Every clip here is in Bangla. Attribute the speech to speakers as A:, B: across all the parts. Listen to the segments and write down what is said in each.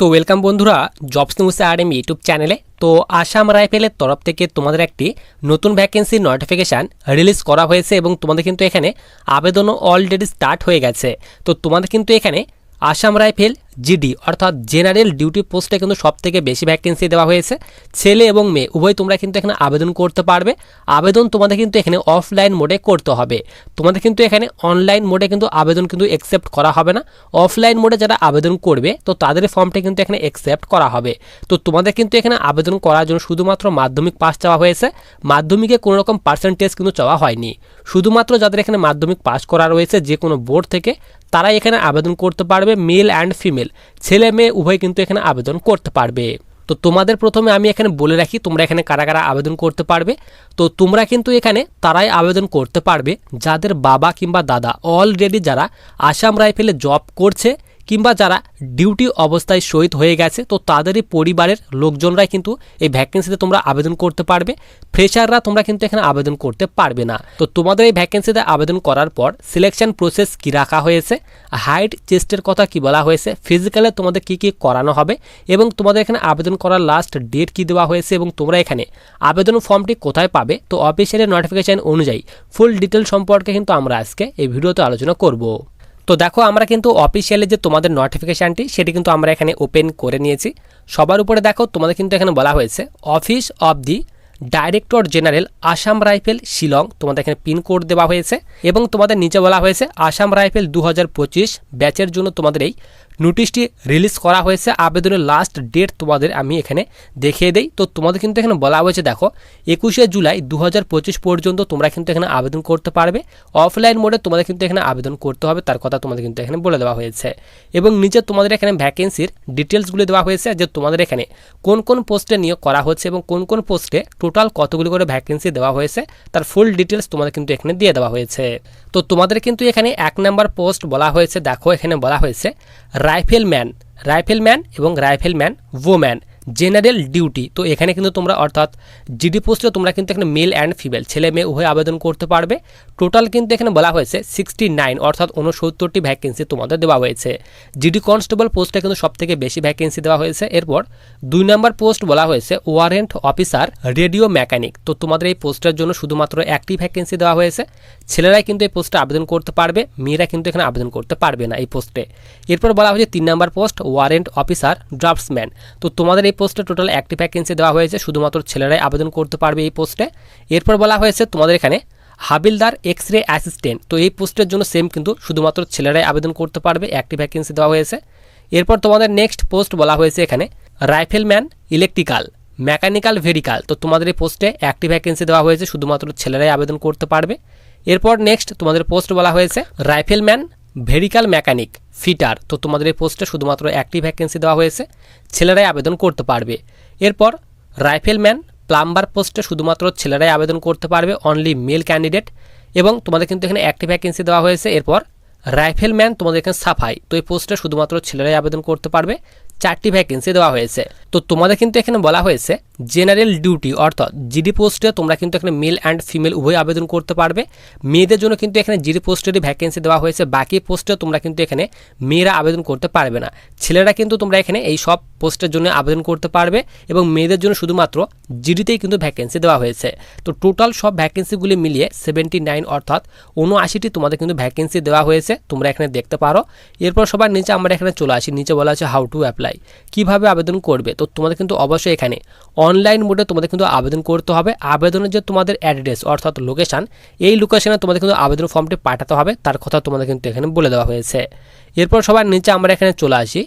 A: তো ওয়েলকাম বন্ধুরা জবস নিউজ এম ইউটিউব চ্যানেলে তো আসাম রাইফেলের তরফ থেকে তোমাদের একটি নতুন ভ্যাকেন্সির নোটিফিকেশান রিলিজ করা হয়েছে এবং তোমাদের কিন্তু এখানে আবেদনও অলরেডি স্টার্ট হয়ে গেছে। তো তোমাদের কিন্তু এখানে আসাম রাইফেল জিডি, অর্থাৎ জেনারেল ডিউটি পোস্টে কিন্তু সব থেকে বেশি ভ্যাকেন্সি দেওয়া হয়েছে। ছেলে এবং মেয়ে, উভয় তোমরা কিন্তু এখানে আবেদন করতে পারবে। আবেদন তোমাদের কিন্তু এখানে অফলাইন মোডে করতে হবে। তোমাদের কিন্তু এখানে অনলাইন মোডে কিন্তু আবেদন কিন্তু অ্যাকসেপ্ট করা হবে না। অফলাইন মোডে যারা আবেদন করবে, তো তাদের ফর্মটা কিন্তু এখানে অ্যাকসেপ্ট করা হবে। তো তোমাদের কিন্তু এখানে আবেদন করার জন্য শুধুমাত্র মাধ্যমিক পাস চাওয়া হয়েছে। মাধ্যমিকে কোনো রকম পার্সেন্টেজ কিন্তু চাওয়া হয়নি। শুধুমাত্র যাদের এখানে মাধ্যমিক পাস করা রয়েছে যে কোনো বোর্ড থেকে, তারাই এখানে আবেদন করতে পারবে মেল অ্যান্ড ফিমেল ছেলে মেয়ে উভয় কিন্তু এখানে আবেদন করতে পারবে। তো তোমাদের প্রথমে আমি এখানে বলে রাখি, তোমরা এখানে কারা কারা আবেদন করতে পারবে। তো তোমরা কিন্তু এখানে তারাই আবেদন করতে পারবে। যাদের বাবা কিংবা দাদা অলরেডি যারা আসাম রাইফেলে জব করছে কিংবা যারা ডিউটি অবস্থায় শহীদ হয়ে গেছে, তো তাদেরই পরিবারের লোকজনরাই কিন্তু এই ভ্যাকেন্সিতে তোমরা আবেদন করতে পারবে। ফ্রেশাররা তোমরা কিন্তু এখানে আবেদন করতে পারবে না। তো তোমাদের এই ভ্যাকেন্সিতে আবেদন করার পর সিলেকশন প্রসেস কি রাখা হয়েছে হাইট চেস্টের কথা কি বলা হয়েছে ফিজিক্যালে তোমাদের কি কি করানো হবে এবং তোমাদের এখানে আবেদন করার লাস্ট ডেট কি দেওয়া হয়েছে এবং তোমরা এখানে আবেদন ফর্মটি কোথায় পাবে, তো অফিসিয়ালের নোটিফিকেশান অনুযায়ী ফুল ডিটেল সম্পর্কে কিন্তু আমরা আজকে এই ভিডিওতে আলোচনা করব। তো দেখো, আমরা কিন্তু অফিসিয়ালি যে তোমাদের নোটিফিকেশানটি সেটি কিন্তু আমরা এখানে ওপেন করে নিয়েছি। সবার উপরে দেখো, তোমাদের কিন্তু এখানে বলা হয়েছে office of the director general Assam rifle Shillong তোমাদের এখানে পিনকোড দেওয়া হয়েছে এবং তোমাদের নিচে বলা হয়েছে আসাম রাইফেল দু হাজার পঁচিশ ব্যাচের জন্য তোমাদের এই নোটিশটি রিলিজ করা হয়েছে। আবেদনের লাস্ট ডেট তোমাদের আমি এখানে দেখিয়ে দেই। তো তোমাদের কিন্তু এখানে বলা হয়েছে, দেখো, একুশে জুলাই দু হাজার পঁচিশ পর্যন্ত তোমরা কিন্তু এখানে আবেদন করতে পারবে। অফলাইন মোডে তোমাদের কিন্তু এখানে আবেদন করতে হবে, তার কথা তোমাদের কিন্তু এখানে বলে দেওয়া হয়েছে। এবং নিচে তোমাদের এখানে ভ্যাকেন্সির ডিটেলসগুলি দেওয়া হয়েছে যে তোমাদের এখানে কোন কোন পোস্টে নিয়োগ করা হচ্ছে এবং কোন কোন পোস্টে টোটাল কতগুলি করে ভ্যাকেন্সি দেওয়া হয়েছে, তার ফুল ডিটেলস তোমাদের কিন্তু এখানে দিয়ে দেওয়া হয়েছে। তো তোমাদের কিন্তু এখানে এক নাম্বার পোস্ট বলা হয়েছে, দেখো, এখানে বলা হয়েছে রাইফেলম্যান রাইফেলম্যান এবং রাইফেলম্যান ওম্যান। General duty. তো এখানে কিন্তু তোমরা, অর্থাৎ জিডি পোস্টে তোমরা কিন্তু এখানে মেল অ্যান্ড ফিমেল, ছেলে মেয়ে উভয় আবেদন করতে পারবে। টোটাল কিন্তু এখানে বলা হয়েছে সিক্সটি নাইন অর্থাৎ উনসত্তরটি ভ্যাকেন্সি তোমাদের দেওয়া হয়েছে। জিডি কনস্টেবল পোস্টে কিন্তু সব থেকে বেশি ভ্যাকেন্সি দেওয়া হয়েছে। এরপর দুই নম্বর পোস্ট বলা হয়েছে ওয়ারেন্ট অফিসার রেডিও মেকানিক তো তোমাদের এই পোস্টের জন্য শুধুমাত্র একটি ভ্যাকেন্সি দেওয়া হয়েছে। ছেলেরাই কিন্তু এই পোস্টে আবেদন করতে পারবে, মেয়েরা কিন্তু এখানে আবেদন করতে পারবে না এই পোস্টে। এরপর বলা হয়েছে তিন number post warrant officer draughtsman তো তোমাদের এই পোস্টে টোটাল একটি ভ্যাকেন্সি দেওয়া হয়েছে। শুধুমাত্র ছেলেরাই আবেদন করতে পারবে এই পোস্টে। এরপর বলা হয়েছে, তোমাদের এখানে হাবিলদার এক্স রে অ্যাসিস্ট্যান্ট তো এই পোস্টের জন্য সেম কিন্তু শুধুমাত্র ছেলেরাই আবেদন করতে পারবে, একটি ভ্যাকেন্সি দেওয়া হয়েছে। এরপর তোমাদের নেক্সট পোস্ট বলা হয়েছে এখানে রাইফেলম্যান ইলেকট্রিক্যাল মেকানিক্যাল ভেরিক্যাল তো তোমাদের এই পোস্টে একটি ভ্যাকেন্সি দেওয়া হয়েছে, শুধুমাত্র ছেলেরাই আবেদন করতে পারবে। এরপর নেক্সট তোমাদের পোস্ট বলা হয়েছে রাইফেলম্যান ভেরিক্যাল মেকানিক, ফিটার। তো তোমাদের এই পোস্টে শুধুমাত্র একটি ভ্যাকেন্সি দেওয়া হয়েছে, ছেলেরাই আবেদন করতে পারবে। এরপর রাইফেলম্যান প্লাম্বার পোস্টে শুধুমাত্র ছেলেরাই আবেদন করতে পারবে অনলি মেল ক্যান্ডিডেট এবং তোমাদের কিন্তু এখানে একটি ভ্যাকেন্সি দেওয়া হয়েছে, এরপর রাইফেলম্যান তোমাদের এখানে সাফাই। তো এই পোস্টে শুধুমাত্র ছেলেরাই আবেদন করতে পারবে চারটি ভ্যাকেন্সি দেওয়া হয়েছে। তো তোমাদের কিন্তু এখানে বলা হয়েছে জেনারেল ডিউটি অর্থাৎ জিডি পোস্টে তোমরা কিন্তু এখানে মেল অ্যান্ড ফিমেল উভয় আবেদন করতে পারবে। মেয়েদের জন্য কিন্তু এখানে জিডি পোস্টেরই ভ্যাকেন্সি দেওয়া হয়েছে, বাকি পোস্টে তোমরা কিন্তু এখানে মেয়েরা আবেদন করতে পারবে না। ছেলেরা কিন্তু তোমরা এখানে এই সব পোস্টের জন্য আবেদন করতে পারবে এবং মেয়েদের জন্য শুধুমাত্র জিডিতেই কিন্তু ভ্যাকেন্সি দেওয়া হয়েছে। তো টোটাল সব ভ্যাকেন্সিগুলি মিলিয়ে সেভেন্টি নাইন অর্থাৎ উনআশিটি তোমাদের কিন্তু ভ্যাকেন্সি দেওয়া হয়েছে, তোমরা এখানে দেখতে পারো। এরপর সবার নিচে আমরা এখানে চলে আসি, নিচে বলা আছে হাউ টু অ্যাপ্লাই কীভাবে আবেদন করবে? তো তোমাদের কিন্তু অবশ্যই এখানে অনলাইন মোডে তোমাদের কিন্তু আবেদন করতে হবে। আবেদনের যে তোমাদের অ্যাড্রেস অর্থাৎ লোকেশান এই লোকেশানে তোমাদের কিন্তু আবেদন ফর্মটি পাঠাতে হবে। তার কথা তোমাদের কিন্তু এখানে বলে দেওয়া হয়েছে। এরপর সবার নিচে আমরা এখানে চলে আসি।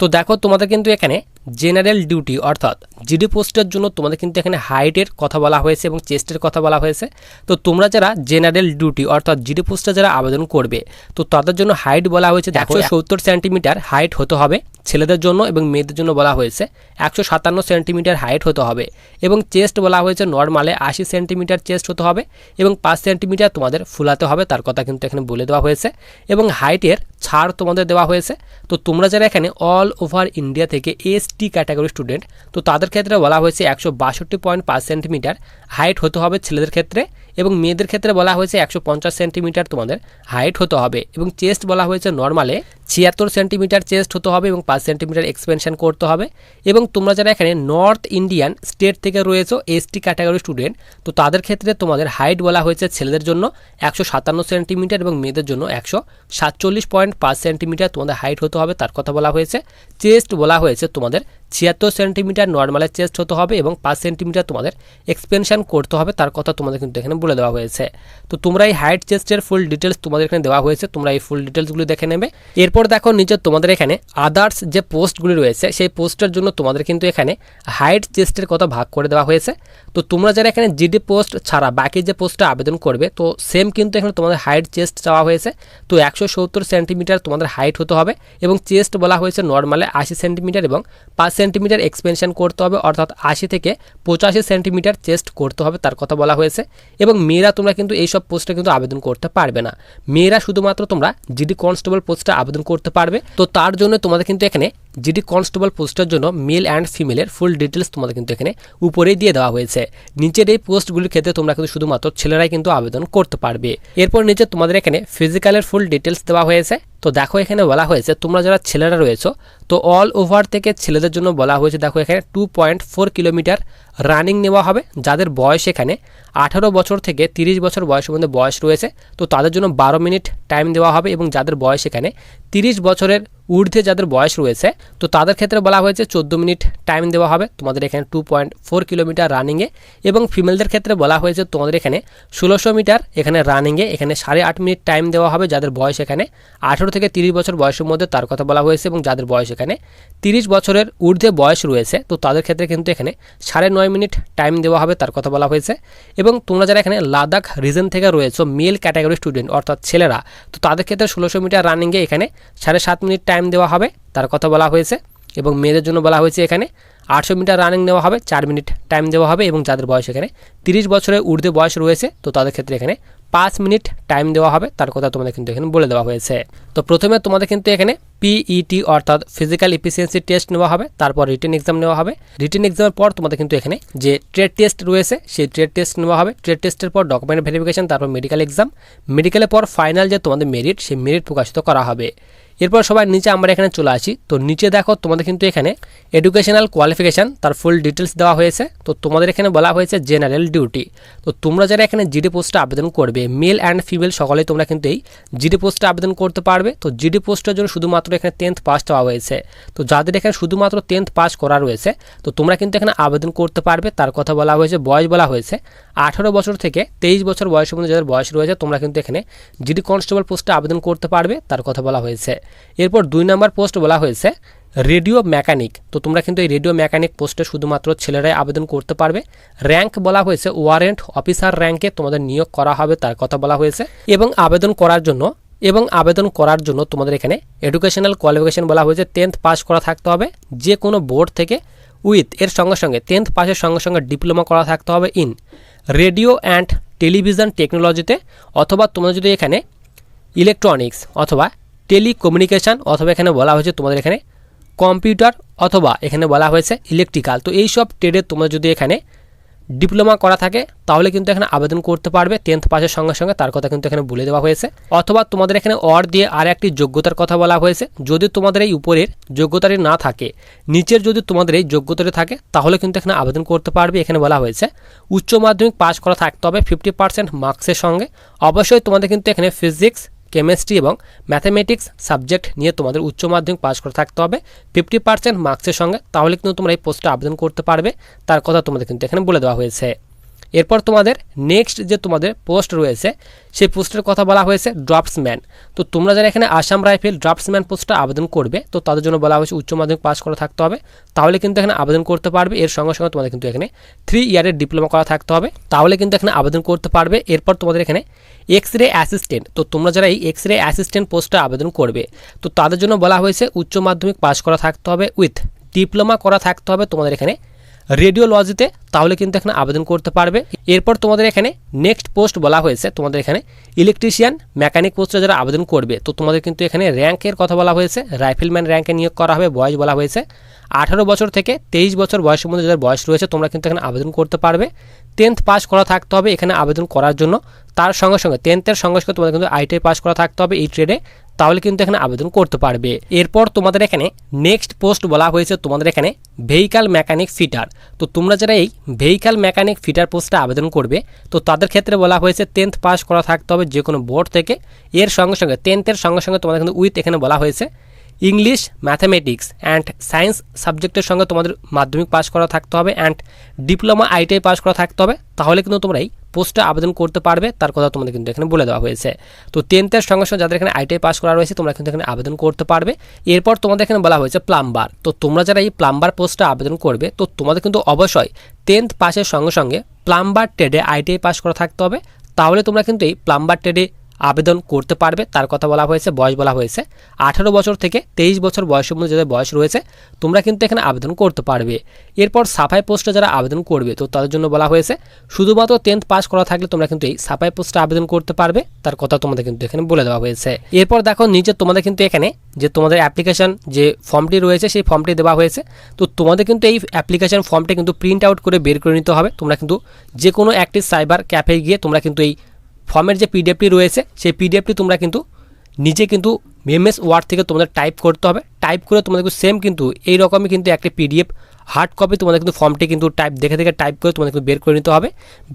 A: তো দেখো তোমাদের কিন্তু এখানে জেনারেল ডিউটি অর্থাৎ জিডি পোস্টের জন্য তোমাদের কিন্তু এখানে হাইটের কথা বলা হয়েছে এবং চেস্টের কথা বলা হয়েছে। তো তোমরা যারা জেনারেল ডিউটি অর্থাৎ জিডি পোস্টে যারা আবেদন করবে তো তাদের জন্য হাইট বলা হয়েছে একশো সত্তর সেন্টিমিটার হাইট হতে হবে ছেলেদের জন্য এবং মেয়েদের জন্য বলা হয়েছে একশো সাতান্ন সেন্টিমিটার হাইট হতে হবে এবং চেস্ট বলা হয়েছে নর্মালে আশি সেন্টিমিটার চেস্ট হতে হবে এবং পাঁচ সেন্টিমিটার তোমাদের ফুলাতে হবে তার কথা কিন্তু এখানে বলে দেওয়া হয়েছে এবং হাইটের ছাড় তোমাদের দেওয়া হয়েছে। তো তোমরা যারা এখানে অল ওভার ইন্ডিয়া থেকে এস টি ক্যাটাগরি স্টুডেন্ট তো তাদের ক্ষেত্রে বলা হয়েছে একশো বাষট্টি পয়েন্ট পাঁচ সেন্টিমিটার হাইট হতে হবে ছেলেদের ক্ষেত্রে। এবং মেয়েদের ক্ষেত্রে বলা হয়েছে একশো পঞ্চাশ সেন্টিমিটার তোমাদের হাইট হতে হবে এবং চেস্ট বলা হয়েছে নর্মালে ছিয়াত্তর সেন্টিমিটার চেস্ট হতে হবে এবং পাঁচ সেন্টিমিটার এক্সপেনশন করতে হবে। এবং তোমরা যারা এখানে নর্থ ইন্ডিয়ান স্টেট থেকে রয়েছো, এসটি ক্যাটাগরি স্টুডেন্ট, তো তাদের ক্ষেত্রে তোমাদের হাইট বলা হয়েছে ছেলেদের জন্য একশো সাতান্ন সেন্টিমিটার এবং মেয়েদের জন্য একশো সাতচল্লিশ পয়েন্ট পাঁচ সেন্টিমিটার তোমাদের হাইট হতে হবে, তার কথা বলা হয়েছে। চেস্ট বলা হয়েছে তোমাদের ছিয়াত্তর সেন্টিমিটার নর্মালের চেস্ট হতে হবে এবং পাঁচ সেন্টিমিটার তোমাদের এক্সপেনশন করতে হবে। তার কথা তোমাদের কিন্তু এখানে বলে দেওয়া হয়েছে। তো তোমরা এই হাইট চেস্টের ফুল ডিটেলস তোমাদের এখানে দেওয়া হয়েছে। তোমরা এই ফুল ডিটেলসগুলো দেখে নেবে। এরপর দেখো নিচে তোমাদের এখানে আদার্স যে পোস্টগুলি রয়েছে, সেই পোস্টের জন্য তোমাদের কিন্তু এখানে হাইট চেস্টের কথা ভাগ করে দেওয়া হয়েছে। তো তোমরা যারা এখানে জিডি পোস্ট ছাড়া বাকি যে পোস্টটা আবেদন করবে, তো সেম কিন্তু এখানে তোমাদের হাইট চেস্ট চাওয়া হয়েছে। তো একশো সত্তর সেন্টিমিটার তোমাদের হাইট হতে হবে এবং চেস্ট বলা হয়েছে নর্মালে আশি সেন্টিমিটার এবং পাঁচ সেন্টিমিটার এক্সপেনশন করতে হবে, অর্থাৎ আশি থেকে পঁচাশি সেন্টিমিটার চেস্ট করতে হবে তার কথা বলা হয়েছে। এবং মেয়েরা তোমরা কিন্তু এইসব পোস্টে কিন্তু আবেদন করতে পারবে না। মেয়েরা শুধুমাত্র তোমরা জিডি কনস্টেবল পোস্টে আবেদন করতে পারবে। তো তার জন্য তোমাদের কিন্তু এখানে জিডি কনস্টেবল পোস্টের জন্য মেল অ্যান্ড ফিমেলের ফুল ডিটেলস তোমাদের কিন্তু এখানে উপরেই দিয়ে দেওয়া হয়েছে। নিচের এই পোস্টগুলির ক্ষেত্রে তোমরা কিন্তু শুধুমাত্র ছেলেরাই কিন্তু আবেদন করতে পারবে। এরপর নিচে তোমাদের এখানে ফিজিক্যালের ফুল ডিটেলস দেওয়া হয়েছে। তো দেখো এখানে বলা হয়েছে, তোমরা যারা ছেলেরা রয়েছে, তো অল ওভার থেকে ছেলেদের জন্য বলা হয়েছে, দেখো এখানে two point four kilometre running নেওয়া হবে, যাদের বয়স এখানে আঠারো বছর থেকে তিরিশ বছর বয়সের মধ্যে বয়স রয়েছে, তো তাদের জন্য বারো মিনিট টাইম দেওয়া হবে এবং যাদের বয়স এখানে তিরিশ বছরের ঊর্ধ্বে যাদের বয়স রয়েছে, তো তাদের ক্ষেত্রে বলা হয়েছে চোদ্দ মিনিট টাইম দেওয়া হবে, তোমাদের এখানে টু পয়েন্ট ফোর কিলোমিটার রানিংয়ে এবং ফিমেলদের ক্ষেত্রে বলা হয়েছে তোমাদের এখানে ষোলোশো মিটার, এখানে রানিংয়ে এখানে সাড়ে আট মিনিট টাইম দেওয়া হবে যাদের বয়স এখানে আঠেরো থেকে তিরিশ বছর বয়সের মধ্যে, তার কথা বলা হয়েছে এবং যাদের বয়স এখানে তিরিশ বছরের ঊর্ধ্বে বয়স রয়েছে, তো তাদের ক্ষেত্রে কিন্তু এখানে সাড়ে নয় মিনিট টাইম দেওয়া হবে, তার কথা বলা হয়েছে। এবং তোমরা যারা এখানে লাদাখ রিজন থেকে রয়েছে মেল ক্যাটাগরি স্টুডেন্ট অর্থাৎ ছেলেরা, তো তাদের ক্ষেত্রে ষোলোশো মিটার রানিংয়ে এখানে সাড়ে সাত মিনিট টাইম দেওয়া হবে, তার কথা বলা হয়েছে। এবং মেয়েদের জন্য বলা হয়েছে এখানে আটশো মিটার রানিং নেওয়া হবে, চার মিনিট টাইম দেওয়া হবে এবং যাদের বয়স এখানে তিরিশ বছরের ঊর্ধ্বে বয়স রয়েছে, তো তাদের ক্ষেত্রে এখানে পাঁচ মিনিট টাইম দেওয়া হবে, তার কথা তোমাদের কিন্তু এখানে বলে দেওয়া হয়েছে। তো প্রথমে তোমাদের কিন্তু এখানে পিইটি অর্থাৎ ফিজিক্যাল এফিসিয়েন্সি টেস্ট নেওয়া হবে, তারপর রিটেন এক্সাম নেওয়া হবে। রিটেন এক্সামের পর তোমাদের কিন্তু এখানে যে ট্রেড টেস্ট রয়েছে, সেই ট্রেড টেস্ট নেওয়া হবে। ট্রেড টেস্টের পর ডকুমেন্ট ভেরিফিকেশন তারপর মেডিকেল এক্সাম মেডিকেলের পর ফাইনাল যে তোমাদের মেরিট সেই মেরিট প্রকাশিত করা হবে। এরপর সবাই নিচে আমরা এখানে চলে আসি। তো নিচে দেখো তোমাদের কিন্তু এখানে এডুকেশনাল কোয়ালিফিকেশান তার ফুল ডিটেলস দেওয়া হয়েছে। তো তোমাদের এখানে বলা হয়েছে জেনারেল ডিউটি তো তোমরা যারা এখানে জিডি পোস্টে আবেদন করবে মেল অ্যান্ড ফিমেল সকলেই তোমরা কিন্তু এই জিডি পোস্টে আবেদন করতে পারবে। তো জিডি পোস্টের জন্য শুধুমাত্র এখানে টেন্থ পাস দেওয়া হয়েছে। তো যাদের এখানে শুধুমাত্র টেন্থ পাস করা রয়েছে, তো তোমরা কিন্তু এখানে আবেদন করতে পারবে। তার কথা বলা হয়েছে, বয়স বলা হয়েছে আঠারো বছর থেকে তেইশ বছর বয়সের মধ্যে যাদের বয়স রয়েছে, তোমরা কিন্তু এখানে জিডি কনস্টেবল পোস্টে আবেদন করতে পারবে। তার কথা বলা হয়েছে। এরপর দুই নম্বর পোস্ট বলা হয়েছে, রেডিও মেকানিক। তো তোমরা কিন্তু এই রেডিও মেকানিক পোস্টে শুধুমাত্র ছেলেরাই আবেদন করতে পারবে। র্যাঙ্ক বলা হয়েছে, ওয়ারেন্ট অফিসার র্যাঙ্কে তোমাদের নিয়োগ করা হবে, তার কথা বলা হয়েছে। এবং আবেদন করার জন্য, এবং আবেদন করার জন্য তোমাদের এখানে এডুকেশনাল কোয়ালিফিকেশন বলা হয়েছে টেন্থ পাস করা থাকতে হবে। যে কোনো বোর্ড থেকে উইথ এর সঙ্গে সঙ্গে টেন্থ পাসের সঙ্গে সঙ্গে ডিপ্লোমা করা থাকতে হবে ইন রেডিও অ্যান্ড টেলিভিশন টেকনোলজিতে। অথবা তোমরা যদি এখানে ইলেকট্রনিক্স অথবা টেলিকমিউনিকেশান অথবা এখানে বলা হয়েছে তোমাদের এখানে কম্পিউটার অথবা এখানে বলা হয়েছে ইলেকট্রিক্যাল। তো এই সব ট্রেডে তোমরা যদি এখানে ডিপ্লোমা করা থাকে, তাহলে কিন্তু এখানে আবেদন করতে পারবে। টেন্থ পাসের সঙ্গে সঙ্গে তার কথা কিন্তু এখানে বলে দেওয়া হয়েছে। অথবা তোমাদের এখানে অর দিয়ে আর একটি যোগ্যতার কথা বলা হয়েছে। যদি তোমাদের এই উপরের যোগ্যতাটি না থাকে, নিচের যদি তোমাদের এই যোগ্যতাটি থাকে, তাহলে কিন্তু এখানে আবেদন করতে পারবে। এখানে বলা হয়েছে, উচ্চ মাধ্যমিক পাস করা থাকতে হবে ফিফটি পার্সেন্ট মার্কসের সঙ্গে। অবশ্যই তোমাদের কিন্তু এখানে ফিজিক্স কেমিস্ট্রি এবং ম্যাথামেটিক্স সাবজেক্ট নিয়ে তোমাদের উচ্চ মাধ্যমিক পাস করে থাকতে হবে। ফিফটি পার্সেন্ট মার্কসের সঙ্গে, তাহলে কিন্তু তোমরা এই পোস্টটা আবেদন করতে পারবে। তার কথা তোমাদের কিন্তু এখানে বলে দেওয়া হয়েছে। এরপর তোমাদের নেক্সট যে তোমাদের পোস্ট রয়েছে, সেই পোস্টের কথা বলা হয়েছে ড্রপসম্যান তো তোমরা যারা এখানে আসাম রাইফেল ড্রপসম্যান পোস্টটা আবেদন করবে, তো তাদের জন্য বলা হয়েছে উচ্চ মাধ্যমিক পাস করা থাকতে হবে। তাহলে কিন্তু এখানে আবেদন করতে পারবে, এর সঙ্গে সঙ্গে তোমাদের কিন্তু এখানে থ্রি ইয়ারের ডিপ্লোমা করা থাকতে হবে। তাহলে কিন্তু এখানে আবেদন করতে পারবে, এরপর তোমাদের এখানে এক্স রে অ্যাসিস্ট্যান্ট তো তোমরা যারা এই এক্স রে অ্যাসিস্ট্যান্ট পোস্টটা আবেদন করবে, তো তাদের জন্য বলা হয়েছে উচ্চ মাধ্যমিক পাস করা থাকতে হবে উইথ ডিপ্লোমা করা থাকতে হবে তোমাদের এখানে রেডিওলজিতে তাহলে কিন্তু এখানে আবেদন করতে পারবে। এরপর তোমাদের এখানে নেক্সট পোস্ট বলা হয়েছে। তোমাদের এখানে ইলেকট্রিশিয়ান মেকানিক পোস্টে যারা আবেদন করবে, তো তোমাদের কিন্তু এখানে র্যাঙ্কের কথা বলা হয়েছে। রাইফেলম্যান র্যাঙ্কে নিয়োগ করা হবে, বয়স বলা হয়েছে। আঠারো বছর থেকে তেইশ বছর বয়সের মধ্যে যাদের বয়স রয়েছে, তোমরা কিন্তু এখানে আবেদন করতে পারবে। টেন্থ পাস করা থাকতে হবে এখানে আবেদন করার জন্য। তার সঙ্গে সঙ্গে টেন্থের সঙ্গে সঙ্গে তোমাদের কিন্তু আইটিআই পাস করা থাকতে হবে এই ট্রেডে তাহলে কিন্তু এখানে আবেদন করতে পারবে। এরপর তোমাদের এখানে নেক্সট পোস্ট বলা হয়েছে তোমাদের এখানে ভেহিকাল মেকানিক ফিটার তো তোমরা যারা এই ভেহিকাল মেকানিক ফিটার পোস্টে আবেদন করবে, তো তাদের ক্ষেত্রে বলা হয়েছে টেন্থ পাস করা থাকতে হবে যে কোনো বোর্ড থেকে। এর সঙ্গে সঙ্গে টেন্থের সঙ্গে সঙ্গে তোমাদের কিন্তু উইথ এখানে বলা হয়েছে। ইংলিশ ম্যাথামেটিক্স অ্যান্ড সায়েন্স সাবজেক্টের সঙ্গে তোমাদের মাধ্যমিক পাস করা থাকতে হবে অ্যান্ড ডিপ্লোমা আইটিআই পাস করা থাকতে হবে। তাহলে কিন্তু তোমরা এই পোস্টে আবেদন করতে পারবে। তার কথা তোমাদের কিন্তু এখানে বলে দেওয়া হয়েছে। তো টেন্থের সঙ্গে সঙ্গে যাদের এখানে আইটিআই পাস করা রয়েছে, তোমরা কিন্তু এখানে আবেদন করতে পারবে। এরপর তোমাদের এখানে বলা হয়েছে প্লাম্বার তো তোমরা যারা এই প্লাম্বার পোস্টে আবেদন করবে, তো তোমাদের কিন্তু অবশ্যই টেন্থ পাসের সঙ্গে সঙ্গে প্লাম্বার ট্রেডে আইটিআই পাস করা থাকতে হবে। তাহলে তোমরা কিন্তু এই প্লাম্বার ট্রেডে আবেদন করতে পারবে, তার কথা বলা হয়েছে, বয়স বলা হয়েছে। আঠারো বছর থেকে তেইশ বছর বয়সের মধ্যে যাদের বয়স রয়েছে, তোমরা কিন্তু এখানে আবেদন করতে পারবে। এরপর সাফাই পোস্টে যারা আবেদন করবে, তো তাদের জন্য বলা হয়েছে, শুধুমাত্র টেন্থ পাস করা থাকলে তোমরা কিন্তু এই সাফাই পোস্টে আবেদন করতে পারবে, তার কথা তোমাদের কিন্তু এখানে বলে দেওয়া হয়েছে। এরপর দেখো, নিচে তোমাদের কিন্তু এখানে যে তোমাদের অ্যাপ্লিকেশন যে ফর্মটি রয়েছে, সেই ফর্মটি দেওয়া হয়েছে। তো তোমাদের কিন্তু এই অ্যাপ্লিকেশন ফর্মটি কিন্তু প্রিন্ট আউট করে বের করে নিতে হবে। তোমরা কিন্তু যে কোনো একটি সাইবার ক্যাফে গিয়ে তোমরা কিন্তু এই ফর্মের যে পিডিএফটি রয়েছে, সেই পিডিএফটি তোমরা কিন্তু নিজে কিন্তু এমএস ওয়ার্ড থেকে তোমাদের টাইপ করতে হবে। টাইপ করে তোমাদের সেম কিন্তু এই রকমই কিন্তু একটি পিডিএফ হার্ড কপি তোমাদের কিন্তু ফর্মটি কিন্তু টাইপ, দেখে দেখে টাইপ করে তোমাদের কিন্তু বের করে নিতে হবে।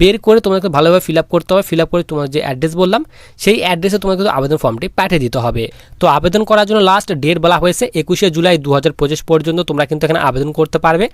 A: বের করে তোমাদেরকে ভালোভাবে ফিল আপ করতে হবে। ফিল আপ করে তোমার যে অ্যাড্রেস বললাম, সেই অ্যাড্রেসে তোমাকে কিন্তু আবেদন ফর্মটি পাঠিয়ে দিতে হবে। তো আবেদন করার জন্য লাস্ট ডেট বলা হয়েছে, একুশে জুলাই দু হাজার পঁচিশ পর্যন্ত তোমরা কিন্তু এখানে আবেদন করতে পারবে।